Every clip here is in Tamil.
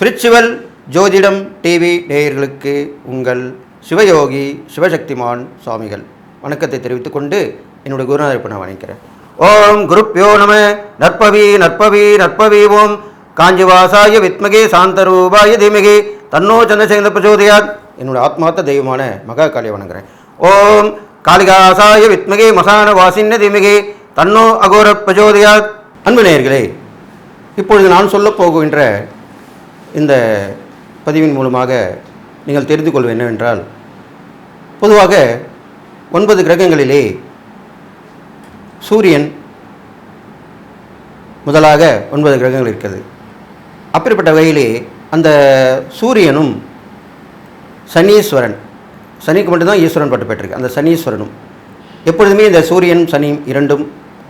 பிரிச்சுவல் ஜோதிடம் டிவி நேயர்களுக்கு உங்கள் சிவயோகி சிவசக்திமான் சுவாமிகள். வணக்கத்தை தெரிவித்துக் கொண்டு என்னுடைய குருநாதர் நான் வணங்கிறேன் ஓம் குருப்யோ நம நற்பவி நற்பவி நற்பவி ஓம். காஞ்சிவாசாய வித்மகே சாந்தரூபாய தீமகி தன்னோ சந்திரசேகர பிரச்சோதயாத். என்னோட ஆத்மார்த்த தெய்வமான மகா காளியை வணங்குறேன். ஓம் காளிகாசாய வித்மகே மசான வாசின்ன தீமகி தன்னோ அகோர பிரஜோதயா அன்பு நேயர்களே இப்பொழுது நான் சொல்லப் போகின்ற இந்த பதிவின் மூலமாக நீங்கள் தெரிந்து கொள்வது என்னவென்றால் பொதுவாக ஒன்பது கிரகங்களிலே சூரியன் முதலாக ஒன்பது கிரகங்கள் இருக்கிறது. அப்படிப்பட்ட வகையிலே அந்த சூரியனும் சனீஸ்வரன் சனிக்கு மட்டும்தான் ஈஸ்வரன் பட்டு பெற்றிருக்கு அந்த சனீஸ்வரனும் எப்பொழுதுமே இந்த சூரியன் சனி இரண்டும்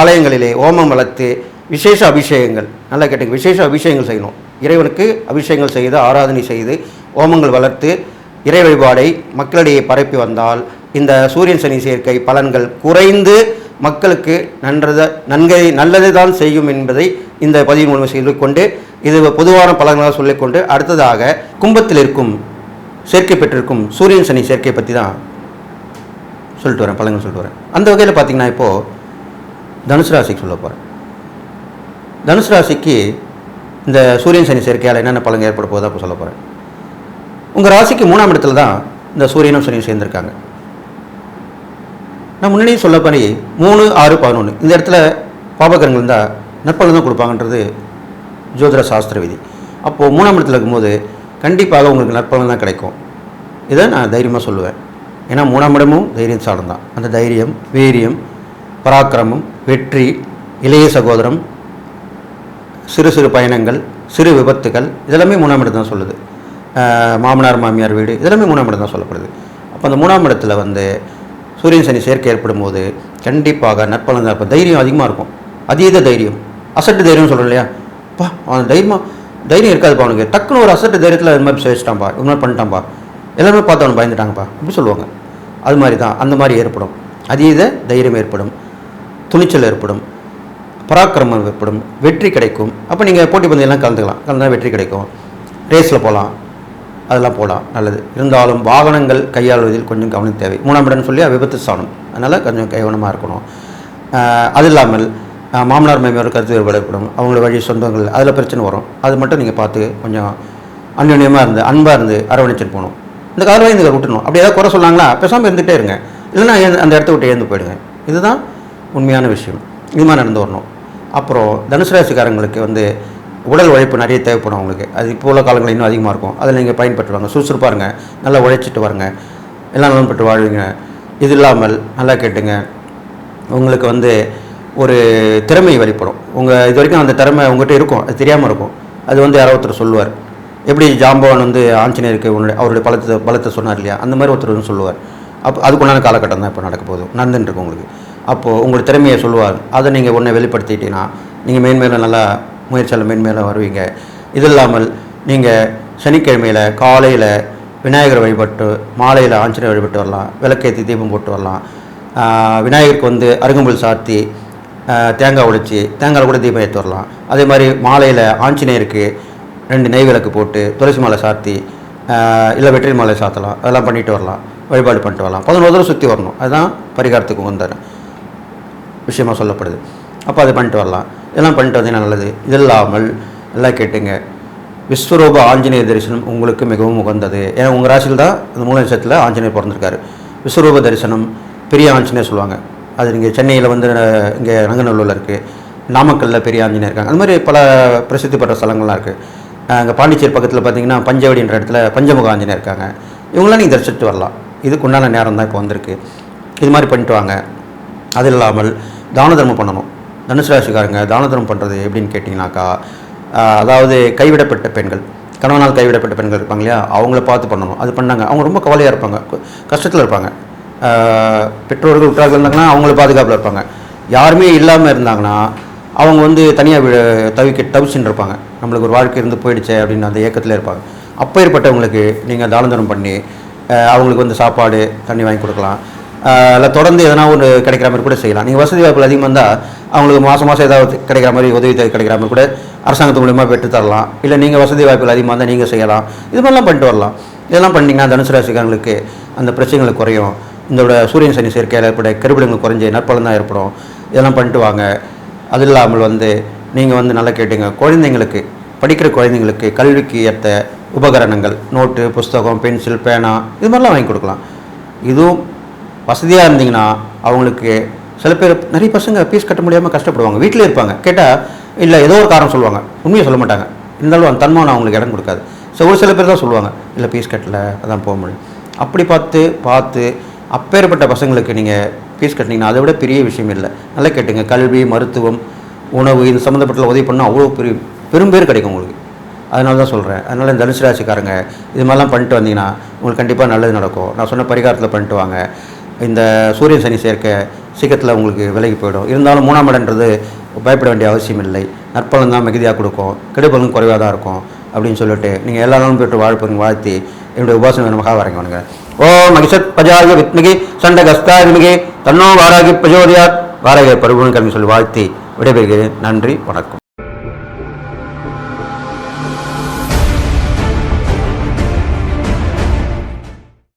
ஆலயங்களிலே ஓமம் வளர்த்து விசேஷ அபிஷேகங்கள். நல்லா கேட்டுங்க. விசேஷ அபிஷேகங்கள் செய்யணும். இறைவனுக்கு அபிஷேகங்கள் செய்து ஆராதனை செய்து ஓமங்கள் வளர்த்து இறை வழிபாடை மக்களிடையே பரப்பி வந்தால் இந்த சூரியன் சனி சேர்க்கை பலன்கள் குறைந்து மக்களுக்கு நன்றத நன்கை நல்லது தான் செய்யும் என்பதை இந்த பதிவு மூலம் சொல்லிக்கொண்டு இது பொதுவான பலன்களாக சொல்லிக்கொண்டு அடுத்ததாக கும்பத்தில் இருக்கும் சேர்க்கை பெற்றிருக்கும் சூரியன் சனி சேர்க்கை பற்றி தான் சொல்லிட்டு வரேன் பலன்கள் சொல்லிட்டு வரேன். அந்த வகையில் பார்த்தீங்கன்னா இப்போது தனுசு ராசிக்கு சொல்ல போகிறேன் தனுசு ராசிக்கு இந்த சூரியன் சனி சேர்க்கையால் என்னென்ன பலன் ஏற்பட போதா அப்போ சொல்ல போகிறேன் உங்கள் ராசிக்கு மூணாம் இடத்துல தான் இந்த சூரியனும் சனியும் சேர்ந்திருக்காங்க. நான் முன்னாடியே பண்ணி மூணு ஆறு பதினொன்று இந்த இடத்துல பாபகரங்கள் இருந்தால் நற்பலன் தான் கொடுப்பாங்கன்றது ஜோதிட சாஸ்திர விதி. அப்போது மூணாம் இடத்துல இருக்கும்போது கண்டிப்பாக உங்களுக்கு நற்பலன் தான் கிடைக்கும். இதை நான் தைரியமாக சொல்லுவேன். ஏன்னா மூணாம் இடமும் தைரியம் சார்ந்தது தான் அந்த தைரியம் வீரியம் பராக்கிரமம் வெற்றி இளைய சகோதரம் சிறு சிறு பயணங்கள் சிறு விபத்துகள் இதெல்லாமே மூணாம் இடம் தான் சொல்லுது. மாமனார் மாமியார் வீடு இதெல்லாமே மூணாம் இடம் தான் சொல்லப்படுது. அப்போ அந்த மூணாம் இடத்துல வந்து சூரியன் சனி சேர்க்கை ஏற்படும் போது கண்டிப்பாக நற்பலன் தான் இப்போ தைரியம் அதிகமாக இருக்கும். அதீத தைரியம். அசட்டு தைரியம்னு சொல்கிறோம் இல்லையா? பா அவன் தைரியமாக தைரியம் இருக்காதுப்பா அவனுக்கு. டக்குன்னு ஒரு அசட்டு தைரியத்தில் இது மாதிரி சேவிச்சிட்டான்ப்பா இது மாதிரி பண்ணிட்டான்ப்பா எல்லாருமே பார்த்து அவனை பயந்துட்டாங்கப்பா அப்படி சொல்லுவாங்க. அது மாதிரி தான் அந்த மாதிரி ஏற்படும். அதீத தைரியம் ஏற்படும். துணிச்சல் ஏற்படும் பராக்கிரமம் ஏற்படும் வெற்றி கிடைக்கும். அப்போ நீங்கள் போட்டி பந்தயெல்லாம் கலந்துக்கலாம். கலந்தா வெற்றி கிடைக்கும். ரேஸில் போகலாம் அதெல்லாம் போகலாம் நல்லது. இருந்தாலும் வாகனங்கள் கையாளுவதில் கொஞ்சம் கவனம் தேவை. மூணாம் இடம்னு சொல்லி விபத்து ஸ்தானம் அதனால் கொஞ்சம் கவனமாக இருக்கணும். அது இல்லாமல் மாமனார் மாமியார் கருத்து வேறுபாடு ஏற்படும். அவங்களோட வழி சொந்தங்கள் அதில் பிரச்சனை வரும். அது மட்டும் நீங்கள் பார்த்து கொஞ்சம் அந்யோன்யமாக இருந்து அன்பாக இருந்து அரவணைச்சிட்டு போகணும். இந்த கால இந்த விட்டுணும் அப்படி ஏதாவது குறை சொன்னாங்களா? பேசாமல் இருந்துகிட்டே இருங்க. இல்லைன்னா அந்த இடத்த விட்டு எழுந்து போயிடுங்க. இதுதான் உண்மையான விஷயம். இதுமாதிரி நடந்து வரணும். அப்புறம் தனுசு ராசிக்காரங்களுக்கு வந்து உடல் உழைப்பு நிறைய தேவைப்படும் அவங்களுக்கு. அது இப்போ உள்ள காலங்கள் இன்னும் அதிகமாக இருக்கும். அதில் நீங்கள் பயன்பெற்றுவாங்க சுறுசுறுப்பாக இருங்க. நல்லா உழைச்சிட்டு வருங்க. எல்லாம் நலன் பெற்று வாழ்வீங்க. இது இல்லாமல் நல்லா கேட்டுங்க. உங்களுக்கு வந்து ஒரு திறமை வெளிப்படும். உங்கள் இது வரைக்கும் அந்த திறமை உங்கள்கிட்ட இருக்கும். அது தெரியாமல் இருக்கும். அது வந்து யாரோ ஒருத்தர் சொல்லுவார். எப்படி ஜாம்பவன் வந்து ஆஞ்சநேயருக்கு உன்னுடைய அவருடைய பலத்தை பலத்தை சொன்னார் இல்லையா? அந்த மாதிரி ஒருத்தர் வந்து சொல்லுவார். அப்போ அதுக்குண்டான காலகட்டம் தான் இப்போ நடக்க போகுது. நடந்துட்டு இருக்கு உங்களுக்கு. அப்போது உங்களுடைய திறமையை சொல்லுவார். அதை நீங்கள் ஒன்றை வெளிப்படுத்திட்டீங்கன்னா நீங்கள் மேன்மேலும் நல்லா முயற்சியில் மேன்மேலும் வருவீங்க. இது இல்லாமல் நீங்கள் சனிக்கிழமையில் காலையில் விநாயகர் வழிபட்டு மாலையில் ஆஞ்சநேயர் வழிபட்டு வரலாம். விளக்கேற்றி தீபம் போட்டு வரலாம். விநாயகருக்கு வந்து அருகம்புல் சாத்தி தேங்காய் உடைச்சி தேங்காய் கூட தீபம் ஏற்றி வரலாம். அதே மாதிரி மாலையில் ஆஞ்சநேயருக்கு ரெண்டு நெய் விளக்கு போட்டு துளசி மாலை சாத்தி இல்லை வெற்றி மாலை சாத்தலாம். அதெல்லாம் பண்ணிட்டு வரலாம். வழிபாடு பண்ணிட்டு வரலாம். பதினோரு தடவை சுற்றி வரணும். அதுதான் பரிகாரத்துக்கு வந்தார் விஷயமா சொல்லப்படுது. அப்போ அதை பண்ணிட்டு வரலாம். இதெல்லாம் பண்ணிட்டு வந்தீங்கன்னா நல்லது. இது இல்லாமல் எல்லாம் கேட்டுங்க. விஸ்வரூப ஆஞ்சநேய தரிசனம் உங்களுக்கு மிகவும் உகந்தது. ஏன்னா உங்கள் ராசியில் தான் அந்த மூல நட்சத்திரத்தில் ஆஞ்சநேயர் பிறந்திருக்காரு. விஸ்வரூப தரிசனம் பெரிய ஆஞ்சநேயர் சொல்லுவாங்க. அது இங்கே சென்னையில் வந்து இங்கே ரங்கநல்லூரில் இருக்குது நாமக்கல்லில் பெரிய ஆஞ்சநேயர் இருக்காங்க. அந்த மாதிரி பல பிரசித்தி பெற்ற ஸ்தலங்கள்லாம் இருக்குது அங்கே பாண்டிச்சேரி பக்கத்தில் பார்த்தீங்கன்னா பஞ்சவடின்ற இடத்துல பஞ்சமுக ஆஞ்சநேயர் இருக்காங்க. இவங்களாம் நீங்கள் தரிசிட்டு வரலாம். இதுக்கு உண்டான நேரம் தான் இப்போ வந்திருக்கு. இது மாதிரி பண்ணிட்டு வாங்க. அது இல்லாமல் தான தர்மம் பண்ணணும். தனுசு ராசிக்காரங்க தான தர்மம் பண்ணுறது எப்படின்னு கேட்டிங்கனாக்கா அதாவது கைவிடப்பட்ட பெண்கள் கணவனால் கைவிடப்பட்ட பெண்கள் இருப்பாங்க இல்லையா? அவங்கள பார்த்து பண்ணணும். அது பண்ணாங்க. அவங்க ரொம்ப கவலையாக இருப்பாங்க. கஷ்டத்தில் இருப்பாங்க. பெற்றோர்கள் உற்றார்கள் இருந்தாங்கன்னா அவங்கள பாதுகாப்பில் இருப்பாங்க. யாருமே இல்லாமல் இருந்தாங்கன்னா அவங்க வந்து தனியாக தவிக்க தவிச்சுன்னு இருப்பாங்க. நம்மளுக்கு ஒரு வாழ்க்கை இருந்து போயிடுச்சே அப்படின்னு அந்த ஏக்கத்தில் இருப்பாங்க. அப்போ ஏற்பட்டவங்களுக்கு நீங்கள் தான பண்ணி அவங்களுக்கு வந்து சாப்பாடு தண்ணி வாங்கி கொடுக்கலாம். இல்லை தொடர்ந்து எதனா ஒன்று கிடைக்கிற மாதிரி கூட செய்யலாம். நீங்கள் வசதி வாய்ப்புகள் அதிகமாக இருந்தால் அவங்களுக்கு மாதம் மாதம் ஏதாவது கிடைக்கிற மாதிரி உதவி தொகை கிடைக்கிற மாதிரி கூட அரசாங்கத்து மூலியமாக பெற்று தரலாம். இல்லை நீங்கள் வசதி வாய்ப்புகள் அதிகமாக இருந்தால் நீங்கள் செய்யலாம். இது மாதிரிலாம் பண்ணிட்டு வரலாம். இதெல்லாம் பண்ணிங்கன்னா தனுசு ராசிக்காரங்களுக்கு அந்த பிரச்சனைகள் குறையும். இதோட சூரியன் சனி சேர்க்கையில் ஏற்பட கருவிடங்கள் குறைஞ்சி நற்பலன் தான் ஏற்படும். இதெல்லாம் பண்ணிட்டு வாங்க. அது இல்லாமல் வந்து நீங்கள் வந்து நல்லா கேட்டுங்க. குழந்தைங்களுக்கு படிக்கிற குழந்தைங்களுக்கு கல்விக்கு ஏற்ற உபகரணங்கள் நோட்டு புஸ்தகம் பென்சில் பேனா இது மாதிரிலாம் வாங்கி கொடுக்கலாம். இதுவும் வசதியாக இருந்தீங்கன்னா அவங்களுக்கு சில பேர் நிறைய பசங்க ஃபீஸ் கட்ட முடியாமல் கஷ்டப்படுவாங்க. வீட்டிலே இருப்பாங்க. கேட்டால் இல்லை ஏதோ ஒரு காரணம் சொல்லுவாங்க. உண்மையை சொல்ல மாட்டாங்க. இருந்தாலும் அந்த தன்மானம் அவங்களுக்கு இடம் கொடுக்காது. ஸோ ஒரு சில பேர் தான் சொல்லுவாங்க இல்லை ஃபீஸ் கட்டல அதான் போக முடியும் அப்படி பார்த்து பார்த்து அப்பேற்பட்ட பசங்களுக்கு நீங்கள் ஃபீஸ் கட்டினீங்கன்னா அதை விட பெரிய விஷயம் இல்லை. நல்லா கேட்டுங்க. கல்வி மருத்துவம் உணவு இது சம்மந்தப்பட்ட உதவி பண்ணால் அவ்வளோ பெரிய பெரும்பேர் கிடைக்கும் உங்களுக்கு. அதனால தான் சொல்கிறேன் அதனால் இந்த தனுசு ராசிக்காரங்க இது மாதிரிலாம் பண்ணிட்டு வந்தீங்கன்னா உங்களுக்கு கண்டிப்பாக நல்லது நடக்கும். நான் சொன்ன பரிகாரத்தில் பண்ணிட்டு வாங்க. இந்த சூரியன் சனி சேர்க்கை சீக்கிரத்தில் உங்களுக்கு விலகி போயிடும். இருந்தாலும் மூணாம் இடன்றது பயப்பட வேண்டிய அவசியம் இல்லை. நற்பலன் தான் மிகுதியாக கொடுக்கும். கெடுபலன் குறைவாக தான் இருக்கும் அப்படின்னு சொல்லிட்டு நீங்கள் எல்லா நாளும் போய்ட்டு வாழ்ப்பங்க வாழ்த்தி என்னுடைய உபாசனை மகா வரைங்க வணங்க ஓ மகிஷத் பஜாய வித்மிகி சண்ட கஸ்தாரிமிகி தன்னோ வாராகி பிரஜோதியார் வாராகி பருவன் கல்வி சொல்லி வாழ்த்தி விடைபெறுகிறேன். நன்றி வணக்கம்.